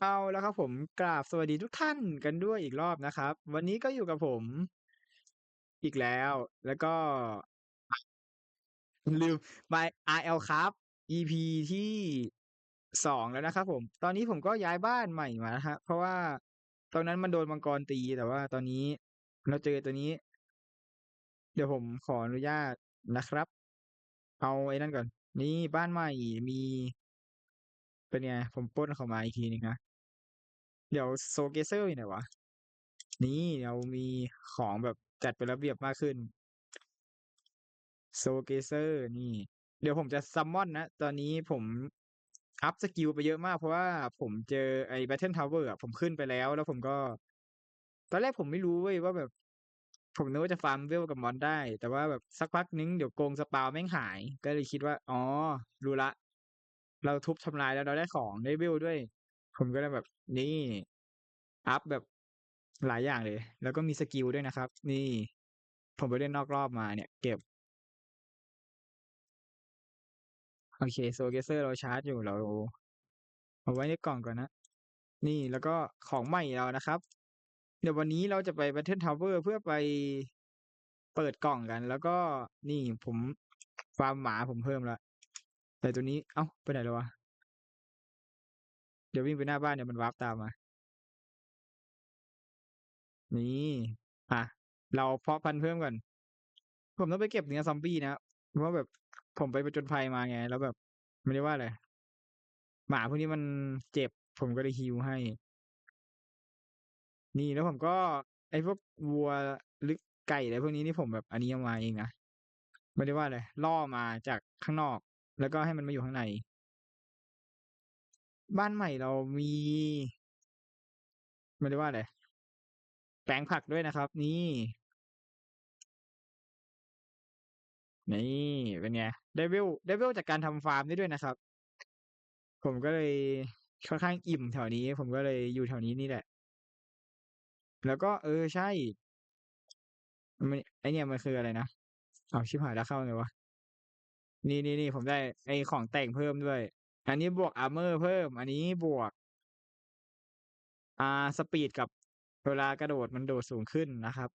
เอาแล้วครับผมกราบสวัสดีทุกท่านกันด้วยอีกรอบนะครับ วันนี้ก็อยู่กับผม อีกแล้ว แล้วก็ลืม My RL ครับ EP ที่สองแล้วนะครับผม ตอนนี้ผมก็ย้ายบ้านใหม่มานะฮะเพราะว่าตอนนั้นมันโดนมังกรตีแต่ว่าตอนนี้เราเจอตัวนี้ เดี๋ยวผมขออนุญาตนะครับ เอาไอ้นั่นก่อน นี่บ้านใหม่มีเป็นไงผมปล้นเข้ามาอีกทีหนึ่งนะ เดี๋ยวโซเกเซอร์อยู่ไหนวะ นี่เรามีของแบบจัดเป็นระเบียบมากขึ้น โซเกเซอร์นี่ เดี๋ยวผมจะซัมมอนนะ ตอนนี้ผมอัพสกิลไปเยอะมากเพราะว่าผมเจอไอ้ Battle Tower อะผมขึ้นไปแล้ว แล้วผมก็ ตอนแรกผมไม่รู้เว้ยว่าแบบ ผมนึกว่าจะฟาร์มเวลกับมอนได้ แต่ว่าแบบสักพักนึงเดี๋ยวโกงสปาวแม่งหาย ก็เลยคิดว่า อ๋อ รู้ละ เราทุบทำลายแล้วเราได้ของได้เวลด้วย ผมก็เลยแบบนี่อัพแบบหลายอย่างเลย แล้วก็มีสกิลด้วยนะครับ นี่ ผมไปเล่นนอกรอบมาเนี่ย เก็บ โอเคโซเกเซอร์เราชาร์จอยู่เราเอาไว้ในกล่องก่อนนะ นี่แล้วก็ของใหม่เรานะครับ เดี๋ยววันนี้เราจะไป Battle Tower เพื่อไปเปิดกล่องกัน แล้วก็นี่ผมฟาร์มหมาผมเพิ่มแล้วแต่ตัวนี้ เอ้า ไปไหนแล้ววะ เดี๋ยววิ่งไปหน้าบ้านเดี๋ยวมันวาร์ปตามมา นี่อะเราเพาะพันธุ์เพิ่มก่อน ผมต้องไปเก็บเนื้อซอมบี้นะ เพราะแบบผมไปประจนภัยมาไง แล้วแบบไม่ได้ว่าอะไร หมาพวกนี้มันเจ็บ ผมก็เลยฮิวให้ นี่แล้วผมก็ ไอ้พวกวัวหรือไก่อะไรพวกนี้นี่ผมแบบอันนี้เอามาเองนะ ไม่ได้ว่าอะไรล่อมาจากข้างนอก แล้วก็ให้มันมาอยู่ข้างใน บ้านใหม่เรามีไม่ได้ว่าอะไรแปลงผักด้วยนะครับ นี่นี่เป็นไงได้เวลได้เวลจากการทำฟาร์มได้ด้วยนะครับ ผมก็เลยค่อนข้างอิ่มแถวนี้ ผมก็เลยอยู่แถวนี้นี่แหละ แล้วก็เออใช่มันไอเนี่ยมันคืออะไรนะเอาชิบหายแล้วเข้าไงวะนี่นี่นี่ผมได้ไอของแต่งเพิ่มด้วย อันนี้บวกอาร์เมอร์เพิ่ม อันนี้บวก อ่าสปีดกับเวลากระโดดมันโดดสูงขึ้นนะครับ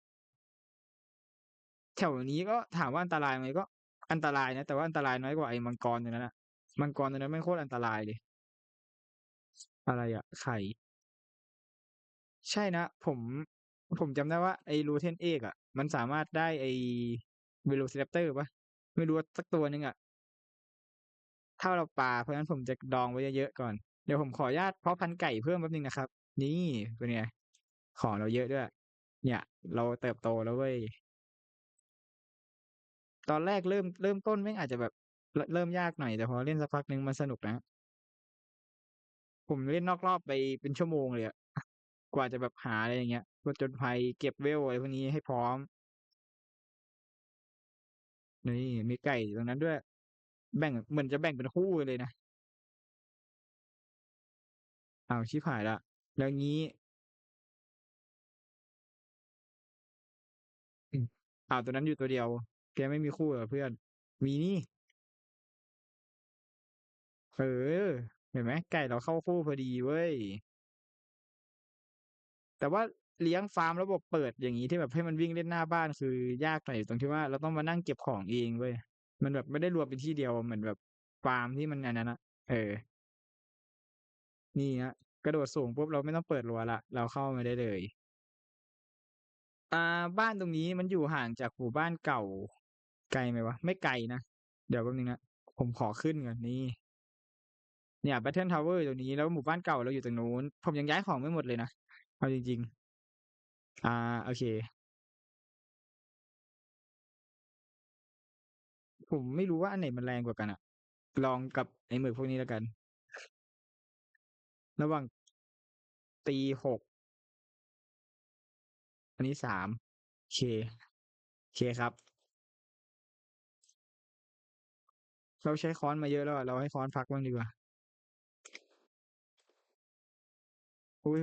แถวนี้ก็ถามว่าอันตรายไหมก็อันตรายนะ แต่ว่าอันตรายน้อยกว่าไอ้มังกรตัวนั้นนะมังกรตัวนั้นไม่โคตรอันตรายเลย อะไรอะไข่ใช่นะ ผมผมจำได้ว่าไอ้รูเทนเอกอะมันสามารถได้ไอ้เวโรซิแรปเตอร์ปะไม่รู้สักตัวหนึ่งอะ ถ้าเราปลาเพราะฉะนั้นผมจะดองไว้เยอะๆก่อน เดี๋ยวผมขออนุญาตเพาะพันธุ์ไก่เพิ่มแป๊บนึงนะครับ นี่เป็นไงของเราเยอะด้วย เนี่ย เราเติบโตแล้วเว้ยตอนแรกเริ่มเริ่มต้นแม่งอาจจะแบบเริ่มยากหน่อยแต่พอเล่นสักพักนึงมันสนุกนะ ผมเล่นนอกรอบไปเป็นชั่วโมงเลยอะกว่าจะแบบหาอะไรอย่างเงี้ยผจญภัยเก็บเวลอะไรพวกนี้ให้พร้อม นี่มีไก่ตรงนั้นด้วย แบ่ง เหมือนจะแบ่งเป็นคู่เลยนะ อ้าว ชิบหายละ แล้วงี้ อืม อ้าว ตัวนั้นอยู่ตัวเดียว แกไม่มีคู่เหรอเพื่อน มีนี่ เออ เห็นไหม ไก่เราเข้าคู่พอดีเว้ย แต่ว่าเลี้ยงฟาร์มระบบเปิดอย่างนี้ที่แบบให้มันวิ่งเล่นหน้าบ้านคือยากหน่อยตรงที่ว่าเราต้องมานั่งเก็บของเองเว้ย มันแบบไม่ได้รวมเป็นที่เดียวเหมือนแบบฟาร์มที่มันอันนั้นอะเออ นี่ฮะกระโดดสูงปุ๊บเราไม่ต้องเปิดรั้วละเราเข้ามาได้เลยอ่าบ้านตรงนี้มันอยู่ห่างจากหมู่บ้านเก่า ไกลไหมวะ ไม่ไกลนะเดี๋ยวแป๊บนึงนะผมขอขึ้นก่อนนี่เนี่ย Battle Tower ตรงนี้แล้วหมู่บ้านเก่าเราอยู่ตรงนู้น ผมยังย้ายของไม่หมดเลยนะเอาจริง ๆ อ่า โอเค ผมไม่รู้ว่าอันไหนมันแรงกว่ากันอะลองกับไอ้หมึกพวกนี้แล้วกัน ระหว่างตีหกอันนี้สามเคเคครับ เราใช้ค้อนมาเยอะแล้วอะเราให้ค้อนพักบ้างดีกว่าอุ๊ย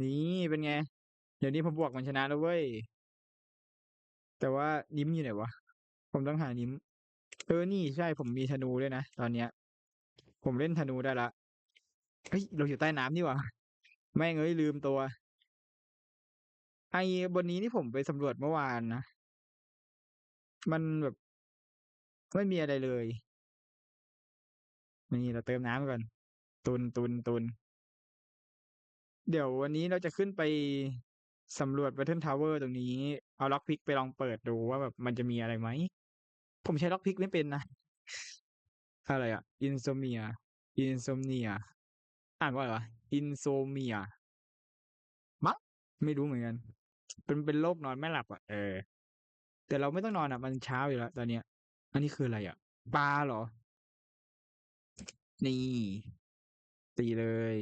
นี่เป็นไง เดี๋ยวนี้ผมบวกมันชนะแล้วเว้ย แต่ว่านิ้มอยู่ไหนวะ ผมต้องหานิ้ม เออ นี่ใช่ผมมีธนูด้วยนะ ตอนเนี้ย ผมเล่นธนูได้ล้วเฮ้ย เราอยู่ใต้น้ำนี่หว่าแม่งเอ้ยลืมตัว ไอ้บนนี้นี่ผมไปสำรวจเมื่อวานนะ มันแบบไม่มีอะไรเลย นี่เราเติมน้ำก่อน ตุนตุนตุน เดี๋ยววันนี้เราจะขึ้นไปสำรวจ Battle Tower ตรงนี้ เอาล็อกพิกไปลองเปิดดูว่าแบบมันจะมีอะไรไหม ผมใช้ล็อกพิกไม่เป็นนะ อะไรอะ Insomnia Insomnia อ่านว่าอะไรวะ Insomnia มั้งไม่รู้เหมือนกัน เป็นเป็นโรคนอนไม่หลับอะเออ แต่เราไม่ต้องนอนอะมันเช้าอยู่แล้วตอนเนี้ย อันนี้คืออะไรอะปลาเหรอ นี่ตีเลย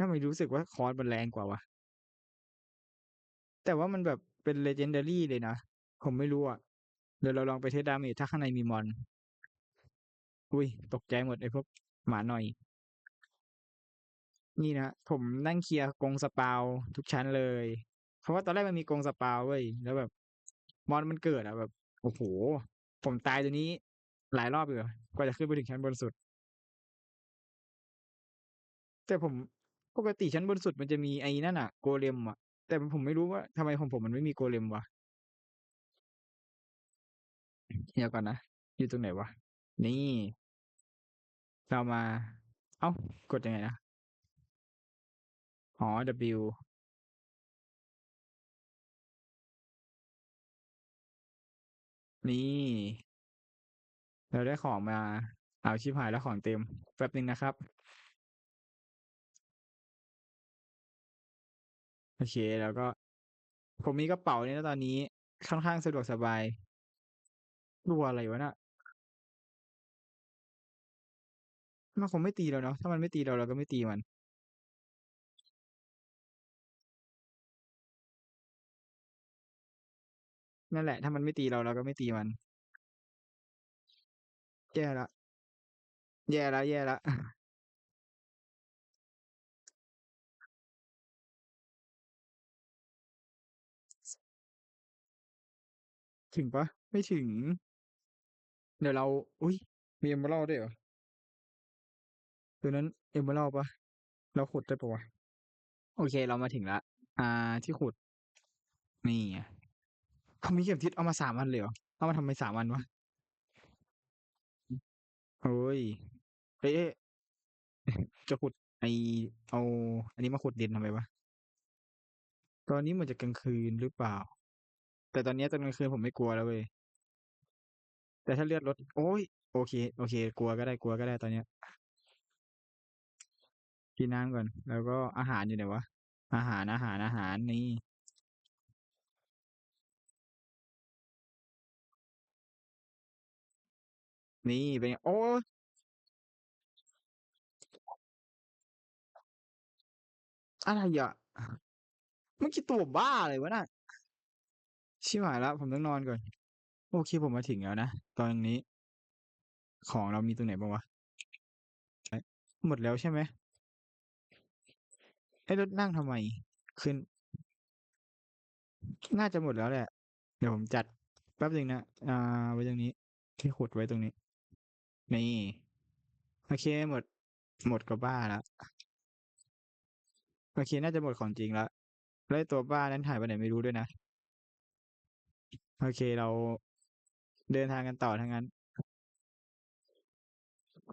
ทำไมรู้สึกว่าค้อนมันแรงกว่าวะ แต่ว่ามันแบบเป็น legendary เลยนะ ผมไม่รู้อะ เดี๋ยวเราลองไปเทสดาเมจถ้าข้างในมีมอน อุ๊ยตกใจหมดไอ้พวกหมาหน่อย นี่นะ ผมนั่งเคลียร์กรงสปาวทุกชั้นเลย เพราะว่าตอนแรกมันมีกรงสปาวเว้ย แล้วแบบ มอนมันเกิดอะแบบ โอ้โฮผมตายตรงนี้ หลายรอบอยู่กว่าจะขึ้นไปถึงชั้นบนสุด แต่ผม ปกติชั้นบนสุดมันจะมีไอ้นั่นน่ะ Golem อะแต่ผมไม่รู้ว่าทำไมของผมมันไม่มี Golem วะเดี๋ยวก่อนนะ อยู่ตรงไหนวะ นี่ เรามา เอ้ากดยังไงนะ?อ๋อ W นี่ เราได้ของมา เอาชิบหายแล้วของเต็ม แป๊บหนึ่งนะครับ โอเค แล้วก็ ผมมีกระเป๋าเนี่ยนะตอนนี้ค่อนข้างสะดวกสบายตัวอะไรวะน่ะมันคงไม่ตีเราเนาะถ้ามันไม่ตีเราเราก็ไม่ตีมัน นั่นแหละ ถ้ามันไม่ตีเราเราก็ไม่ตีมัน แย่ล้วแย่ล้วแย่ล้ว ถึงปล่า?ไม่ถึง เดี๋ยวเรา อุ๊ยมี Emerald ด้วยเหรอ?ตัวนั้น Emerald เปล่า?เราขุดได้ปล่าวะ?โอเค เรามาถึงล้วอ่าที่ขุด นี่ไงผมมีเข็มทิศเอามา3อันเลยเหรอ?เอามาทำไม3อันวะ?โอ๊ยเอ๊ะจะขุดไอเอา อันนี้มาขุดดินทำไมวะ?ตอนนี้มือนจะกลางคืนหรือเปล่า? แต่ตอนนี้ตอนกลางคืนผมไม่กลัวแล้วเว้ยแต่ถ้าเลือดลดโอ๊ยโอเค โอเค กลัวก็ได้กลัวก็ได้ตอนเนี้ยกินน้ำก่อน แล้วก็อาหารอยู่ไหนวะ?อาหารอาหารอาหารนี่นี่เป็นโอ๊ยอะไรอะ?มื่อกี้ตัวบ้าอะไรวะน่ะ? ชิบหายแล้วผมต้องนอนก่อน โอเคผมมาถึงแล้วนะ ตอนนี้ ของเรามีตรงไหนบ้างวะ?หมดแล้วใช่ไหม?เอ๊ะแล้วนั่งทำไม?ขึ้น น่าจะหมดแล้วแหละ เดี๋ยวผมจัดแป๊บหนึ่งนะ อ่า ไว้ตรงนี้ ที่ขุดไว้ตรงนี้ นี่ โอเคหมด หมดก็บ้าแล้วโอเค น่าจะหมดของจริงแล้วแล้วตัวบ้านั้นหายไปไหนไม่รู้ด้วยนะ โอเคเราเดินทางกันต่อถ้างั้น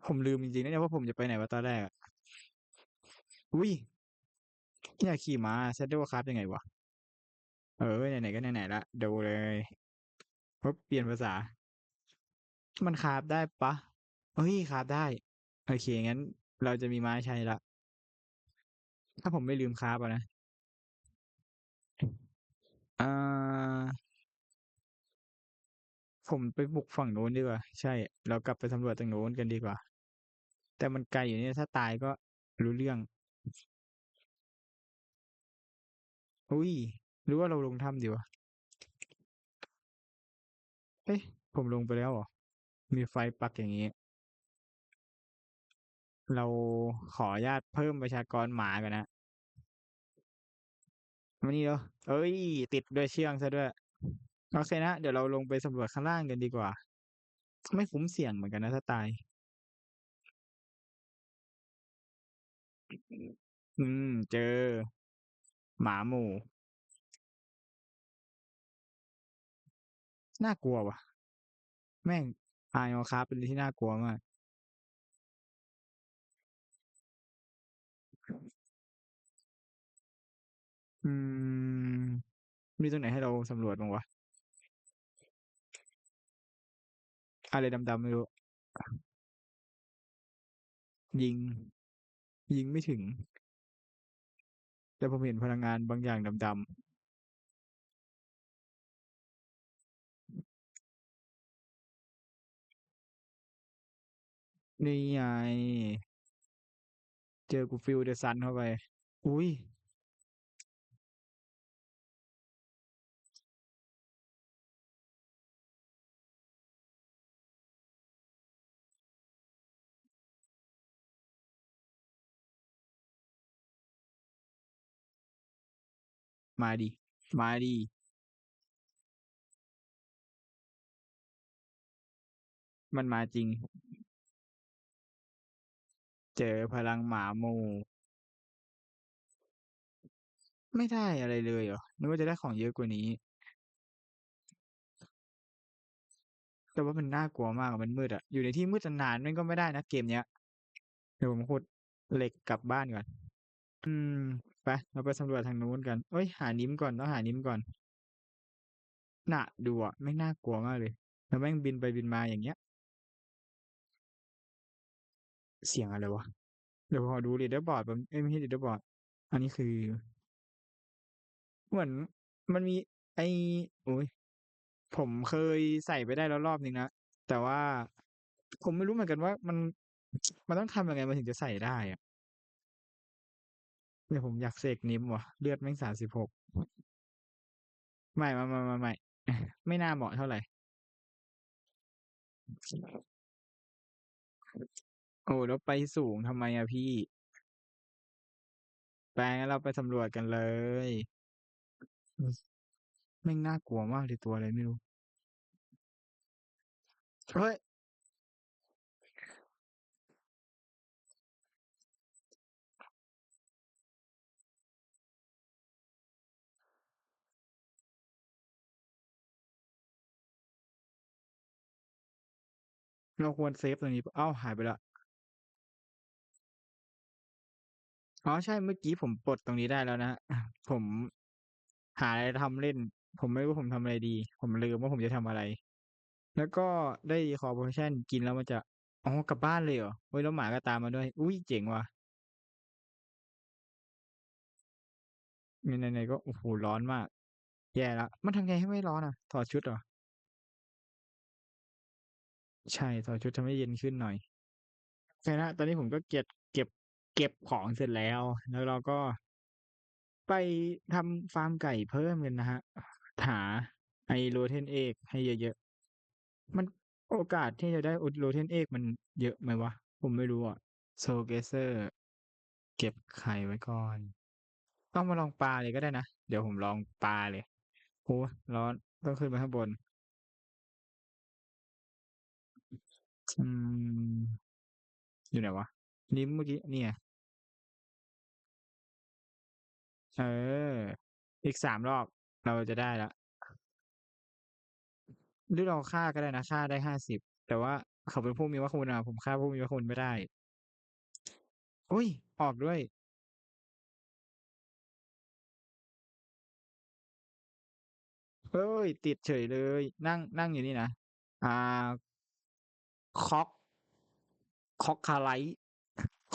ผมลืมจริงๆนะเนี่ยว่าผมจะไปไหนวะตอนแรกอะอุ๊ยอยากขี่ม้า Saddle Craft ยังไงวะ?เออไหนๆก็ไหนๆล้วดูเลยปุ๊บเปลี่ยนภาษา มันคราฟได้ปล่า?เฮ้ยคราฟได้ โอเคงั้น เราจะมีม้าใช้ล้วถ้าผมไม่ลืมคราฟอะนะอ่า ผมไปบุกฝั่งโน้นดีกว่า ใช่ เรากลับไปสำรวจตรงโน้นกันดีกว่า แต่มันไกลอยู่เนี่ยถ้าตายก็รู้เรื่องอุ๊ยหรือว่าเราลงถ้ำดีวะ?เอ๊ะผมลงไปแล้วเหรอ?มีไฟปักอย่างงี้ เราขออนุญาตเพิ่มประชากรหมาก่อนนะมานี่เร็วเฮ้ย ติดด้วยเชือกเสียด้วย โอเคนะ เดี๋ยวเราลงไปสำรวจข้างล่างกันดีกว่า ไม่คุ้มเสี่ยงเหมือนกันนะถ้าตาย อืม เจอ หมาหมู่ น่ากลัวว่ะ แม่ง Iron Craft เป็นอะไรที่น่ากลัวมาก อืม มีตรงไหนให้เราสำรวจบ้างวะ อะไรดำๆไม่รู้ ยิง ยิงไม่ถึง แต่ผมเห็นพลังงานบางอย่างดำๆนี่ไง เจอกู Feel the Sun เข้าไป อุ๊ย มาดิ มาดิ มันมาจริง เจอพลังหมาหมู ไม่ได้อะไรเลยเหรอ นึกว่าจะได้ของเยอะกว่านี้ แต่ว่ามันน่ากลัวมากมันมืดอะอยู่ในที่มืดนานม่งก็ไม่ได้นะเกมเนี้ย เดี๋ยวผมขุดเหล็กกลับบ้านก่อน อืม ไปเราไปสำรวจทางนู้นกันเอ้ยหานิ้มก่อนต้องหานิ้มก่อนน่ะดูอะแม่น่ากลัวมากเลยแล้วแม่งบินไปบินมาอย่างเงี้ย เสียงอะไรวะเดี๋ยวขอดู leaderboard แป๊บเอ๊ยไม่ใช่ leaderboard อันนี้คือ เหมือนมันมี ไอ้โอ๊ยผมเคยใส่ไปได้แล้วรอบหนึ่งนะ แต่ว่าผมไม่รู้เหมือนกันว่ามัน มันต้องทำยังไงมันถึงจะใส่ได้อะ เนี่ยผมอยากเสกนิ้มว่ะเลือดแม่ง36ไม่ๆๆๆๆไม่น่าเหมาะเท่าไหร่ โอ้แล้วไปสูงทำไมอะพี่?ไปลงั้นเราไปสำรวจกันเลยอืมแม่งน่ากลัวมากเลยตัวอะไรไม่รู้ เฮ้ย เราควรเซฟตรงนี้อ้าวหายไปล้วอ๋อใช่เมื่อกี้ผมปลดตรงนี้ได้แล้วนะผมหาอะไรทำเล่น ผมไม่รู้ผมทำอะไรดี ผมลืมว่าผมจะทำอะไร แล้วก็ได้ Recall Potion กินแล้วมันจะอ๋อกลับบ้านเลยเหรอ?เฮ้ยแล้วหมาก็ตามมาด้วย อุ๊ยเจ๋งว่ะไหนๆๆก็โอ้โฮร้อนมาก แย่ล้วมันทำไงให้ไม่ร้อนอะ ถอดชุดเหรอ? ใช่ถอชุดทำให้เย็นขึ้นหน่อยโอเคนะตอนนี้ผมก็เก็บเก็บ เก็บของเสร็จแล้ว แล้วเราก็ไปทำฟาร์มไก่เพิ่มกันนะครับหาไอ้ Rotten Egg ให้เยอะๆ มันโอกาสที่จะได้โอ Rotten Egg มันเยอะไหมวะ?ผมไม่รู้อะ Soul Caser เก็บไข่ไว้ก่อน ต้องมาลองปลาเลยก็ได้นะ เดี๋ยวผมลองปลาเลยโอ้ร้อนต้องขึ้นไปข้างบน อืม อยู่ไหนวะ?นิ้มเมื่อกี้นี่ไงเออ อีก3รอบ เราจะได้แล้วหรือเราฆ่าก็ได้นะฆ่าได้50แต่ว่าเขาเป็นผู้มีพระคุณอะผมฆ่าผู้มีพระคุณไม่ได้ อุ๊ยออกด้วย เฮ้ย ติดเฉยเลย นั่งนั่งอยู่นี่นะ อ่า Cock Cockerite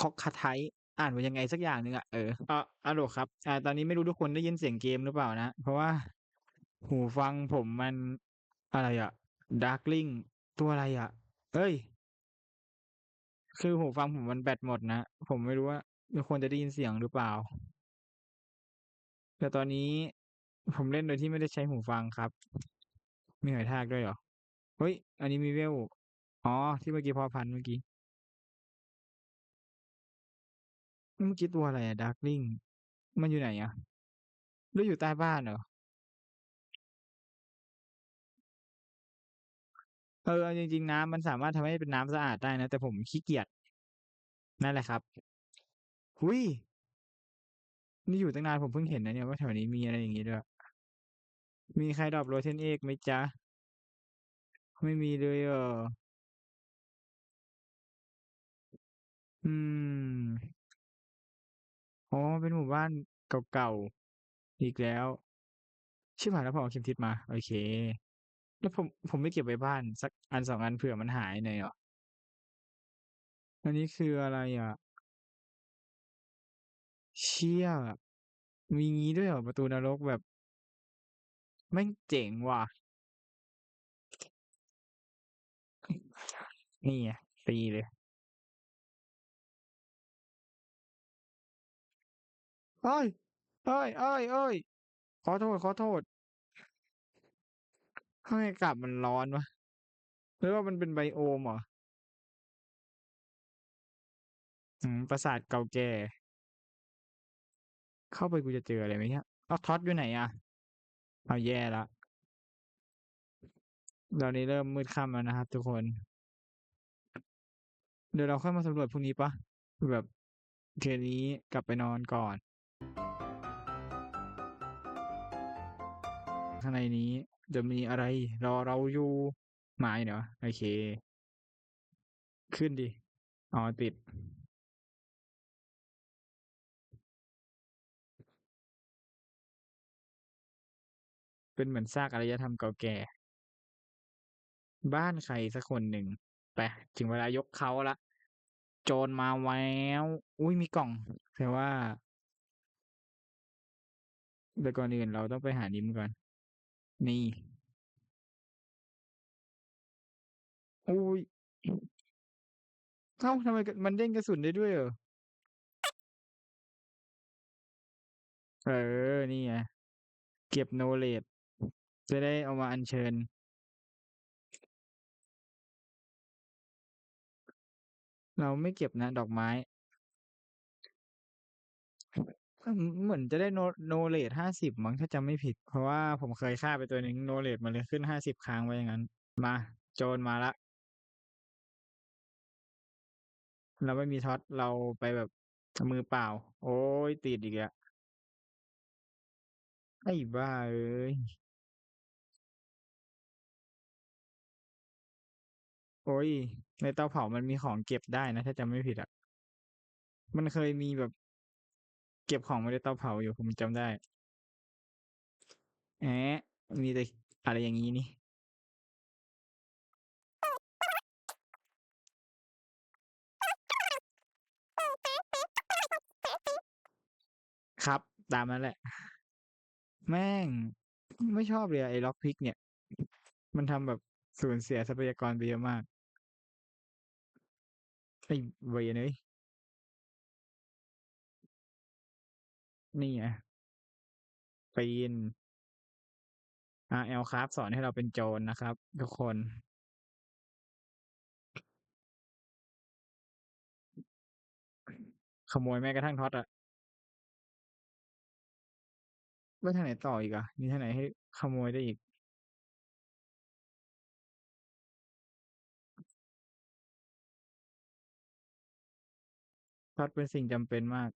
Cockatight อ่านว่ายังไงสักอย่างหนึ่งอะเอออาฮัลโหลครับ อ่า ตอนนี้ไม่รู้ทุกคนได้ยินเสียงเกมหรือเปล่านะ เพราะว่า หูฟังผมมันอะไรอะ Darkling ตัวอะไรอะเฮ้ย คือหูฟังผมมันแบตหมดนะ ผมไม่รู้ว่าทุกคนจะได้ยินเสียงหรือเปล่า แต่ตอนนี้ผมเล่นโดยที่ไม่ได้ใช้หูฟังครับ มีหอยทากด้วยเหรอ?เฮ้ย อันนี้มีเวล อ๋อ ที่เมื่อกี้พาะพันเมื่อกี้ เมื่อกี้ตัวอะไรอะ Darkling มันอยู่ไหนอะ?หรืออยู่ใต้บ้านเหรอ?เออเอาจริง ๆ น้ำมันสามารถทำให้เป็นน้ำสะอาดได้นะ แต่ผมขี้เกียจนั่นแหละครับอุ๊ยนี่อยู่ตั้งนานผมเพิ่งเห็นนะเนี่ยว่าแถวนี้มีอะไรอย่างงี้ด้วย มีใครดรอป Rotten Egg ไหมจ๊ะ?ไม่มีเลยเหรอ? อืม อ๋อ เป็นหมู่บ้านเก่า ๆ อีกแล้ว ชิบหายแล้วผมเอาเข็มทิศมา โอเค แล้วผม ผมไม่เก็บไว้บ้าน สักอัน2อันเผื่อมันหายหน่อยเหรอ?อันนี้คืออะไรอะ?เชี่ย มีงี้ด้วยเหรอ ประตูนรกแบบแม่งเจ๋งว่ะ นี่ไงตีเลย เฮ้ยเฮ้ยๆๆขอโทษๆทำไมอากาศมันร้อนวะหรือว่ามันเป็นไบโอมเหรอ?อืมปราสาทเก่าแก่ เข้าไปกูจะเจออะไรไหมเนี่ยอ้าท็อดอยู่ไหนอะเ?อาแย่ล้วตอนนี้เริ่มมืดค่ำแล้วนะครับทุกคน เดี๋ยวเราค่อยมาสำรวจพรุ่งนี้ปล่า?แบบ คืนนี้กลับไปนอนก่อน ข้างในนี้จะมีอะไร รอเราอยู่ไม้เหรอ?โอเค ขึ้นดิอ๋อติด เป็นเหมือนซากอารยธรรมเก่าแก่ บ้านใครสักคนหนึ่งไปถึงเวลายกเค้าล้วโจรมาแว้ว อุ๊ยมีกล่องแสดงว่า แต่ก่อนอื่นเราต้องไปหานิมก่อน นี่อุ๊ยเอ้าทำไมมันเด้งกระสุนได้ด้วยเหรอ?เออ นี่ไงเก็บ knowledge จะได้เอามาอัญเชิญ เราไม่เก็บนะ ดอกไม้ อืมเหมือนจะได้ know knowledge 50มั้งถ้าจำไม่ผิด เพราะว่าผมเคยฆ่าไปตัวหนึ่ง knowledge มันเลยขึ้น50ค้างไว้อย่างงั้น มา โจรมาล้วเราไม่มีท็อร์ชเราไปแบบมือเปล่า โอ๊ยติดอีกแล้วไอ้บ้าเอ้ยโอ๊ยในเตาเผามันมีของเก็บได้นะ ถ้าจำไม่ผิดอะมันเคยมีแบบ เก็บของไว้ในเตาเผาอยู่ผมจำได้แอ๊ะมีแต่อะไรอย่างงี้นี่ ครับ ตามนั้นแหละ แม่ง ไม่ชอบเลยอะไอ้ lockpick เนี่ย มันทำแบบสูญเสียทรัพยากรไปเยอะมากไอ้เวรเอ้ย นี่ไงปีน RL Craft สอนให้เราเป็นโจรนะครับ ทุกคน ขโมยแม้กระทั่งท็อตอะไปทางไหนต่ออีกอะมีทางไหนให้ขโมยได้อีก?ท็อตเป็นสิ่งจำเป็นมาก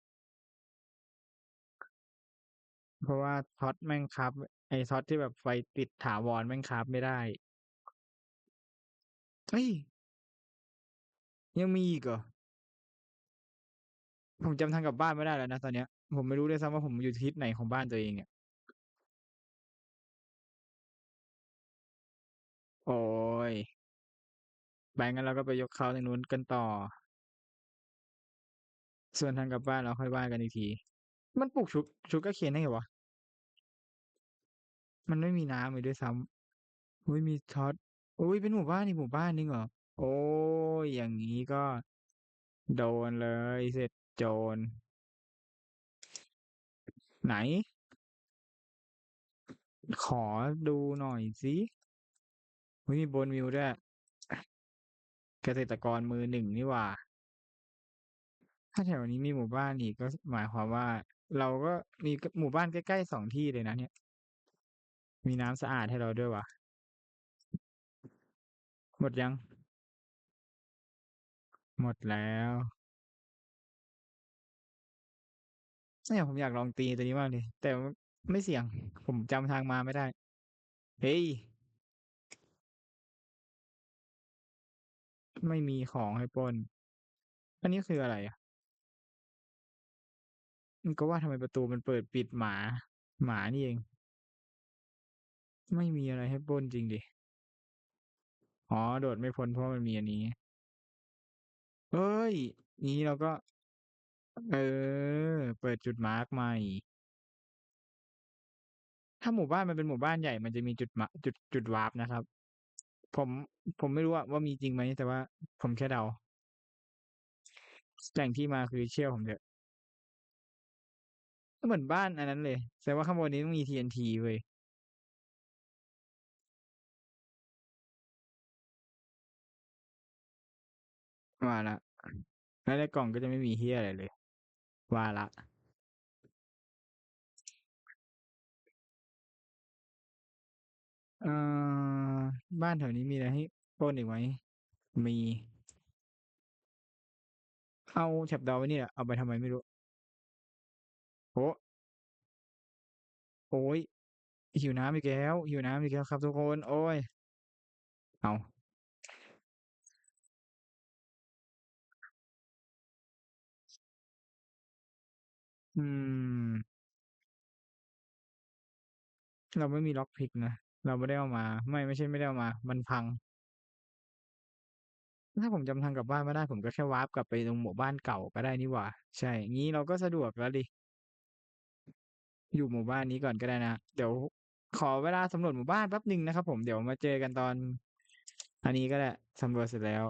เพราะว่าท็อตแม่งคราฟไอ้ท็อตที่แบบไฟติดถาวรแม่งคราฟไม่ได้เฮ้ยยังมีอีกเหรอ?ผมจำทางกลับบ้านไม่ได้แล้วนะตอนเนี้ย ผมไม่รู้ด้วยซ้ำว่าผมอยู่ทิศไหนของบ้านตัวเองเนี่ยโอ๊ยไปงั้นเราก็ไปยกเค้าตรงนู้นกันต่อ ส่วนทางกลับบ้านเราค่อยว่ากันอีกที มันปลูกชุ sugarcane ได้ไงวะ?มันไม่มีน้ำเลยด้วยซ้ำอุ๊ยมีท็อตอุ๊ยเป็นหมู่บ้านอีกหมู่บ้านนึ่งเหรอ?โอ๊ยอย่างงี้ก็ โดนเลยเสร็จโจร ไหน?ขอดูหน่อยสิอุ๊ยมี bone meal ด้วย เกษตรกรมือหนึ่งนี่ว่า ถ้าแถวนี้มีหมู่บ้านอีกก็หมายความว่า เราก็มีหมู่บ้านใกล้ๆ2ที่เลยนะเนี่ย มีน้ำสะอาดให้เราด้วยวะหมดยัง หมดแล้วเนี่ยผมอยากลองตีตัวนี้มากเลยแต่ไม่เสี่ยง ผมจำทางมาไม่ได้ เฮ้ย ไม่มีของให้ปนอันนี้คืออะไรอะ ก็ว่าทำไมประตูมันเปิดปิดหมา หมานี่เอง ไม่มีอะไรให้ปล้นจริงดิ อ๋อ โดดไม่พ้นเพราะมันมีอันนี้เฮ้ย นี้เราก็ เออ เปิดจุดมาร์กใหม่ ถ้าหมู่บ้านมันเป็นหมู่บ้านใหญ่ มันจะมีจุดมาจุดจุดวาร์ปนะครับ ผมผมไม่รู้ว่าว่ามีจริงไหมแต่ว่าผมแค่เดา แหล่งที่มาคือเชื่อผมเถอะ ก็เหมือนบ้านอันนั้นเลยแต่ว่าข้างบนนี้ต้องมี TNT เว้ยว่าละแล้วในกล่องก็จะไม่มีเฮียอะไรเลย ว่าละ เอ่อ บ้านแถวนี้มีอะไรให้ปล้นอีกไหม มี เอาแถบดาวไว้นี่แหละ เอาไปทำไมไม่รู้ โอ้โอ้ยหิวน้ำอีกแล้ว หิวน้ำอีกแล้วครับทุกคน โอ้ย เอาอืม เราไม่มีล็อกพิกนะ เราไม่ได้เอามา ไม่ไม่ใช่ไม่ได้เอามา มันพัง ถ้าผมจำทางกลับบ้านไม่ได้ผมก็แค่วาร์ปกลับไปตรงหมู่บ้านเก่าก็ได้นี่หว่า ใช่ งี้เราก็สะดวกแล้วดิ อยู่หมู่บ้านนี้ก่อนก็ได้นะเดี๋ยวขอเวลาสำรวจหมู่บ้านแป๊บหนึ่งนะครับผมเดี๋ยวมาเจอกันตอน อันนี้ก็ได้สำรวจเสร็จแล้ว